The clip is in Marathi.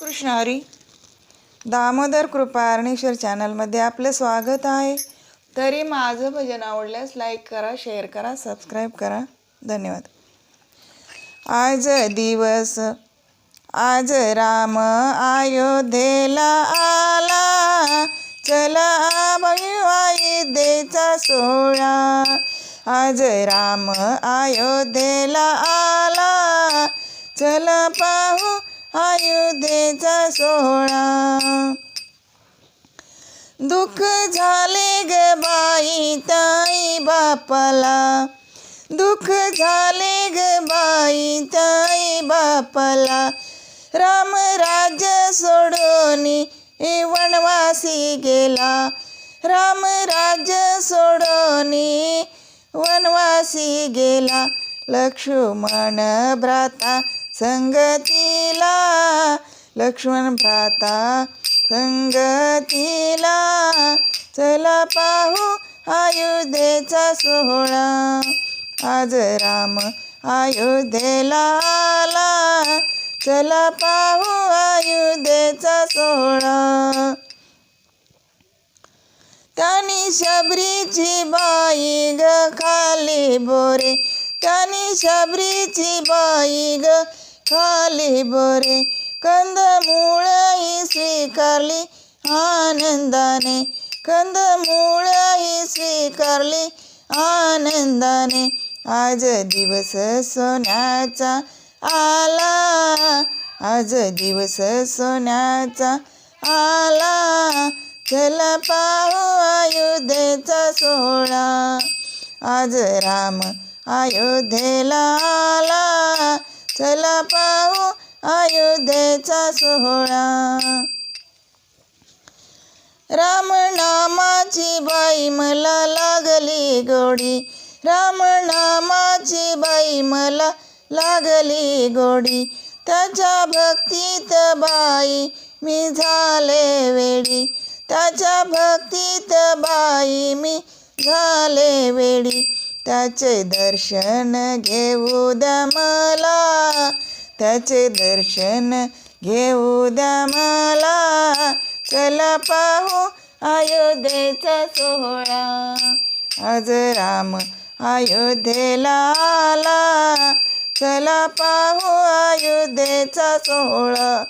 कृष्ण हरी दामोदर कृपारणेश्वर चॅनलमध्ये आपलं स्वागत आहे. तरी माझं भजन आवडल्यास लाईक करा शेअर करा सबस्क्राईब करा. धन्यवाद. आज दिवस आज राम अयोध्येला आला. चला अयोध्येचा सोहळा. आज राम अयोध्येला आला. चला पाहू अयोध्येचा सोहळा. दुःख झाले ग बाई ताई बापाला. दुःख झाले ग बाई ताई बापाला. राम राज्य सोडून वनवासी गेला. राम राज्य सोडून वनवासी गेला. लक्ष्मण भ्राता संगतीला लक्ष्मण भ्राता संगतीला चला पाहू अयोध्येचा सोहळा. आज राम अयोध्येला आला चला पाहू अयोध्येचा सोहळा. त्यानी शबरीची बाई ग खाली बोरे त्यानी शबरीची बाई ग खाली बोरे कंदमुळही स्वीकारली आनंदाने. कंदमुळही स्वीकारली आनंदाने. आज दिवस सोन्याचा आला आज दिवस सोन्याचा आला. चला पाहू आयुधेचा सोहळा. आज राम अयोध्येला आला. चला पाहू अयोध्येचा सोहळा. राम नामाची बाई मला लागली गोडी. राम नामाची बाई मला लागली गोडी. त्याच्या भक्तीत बाई मी झाले वेडी. त्याच्या भक्तीत बाई मी झाले वेडी. त्याचे दर्शन घेऊ द्या मला. त्याचे दर्शन घेऊ द्या मला. चला पाहू अयोध्येचा सोहळा. आज राम अयोध्येला आला. चला पाहू अयोध्येचा सोहळा.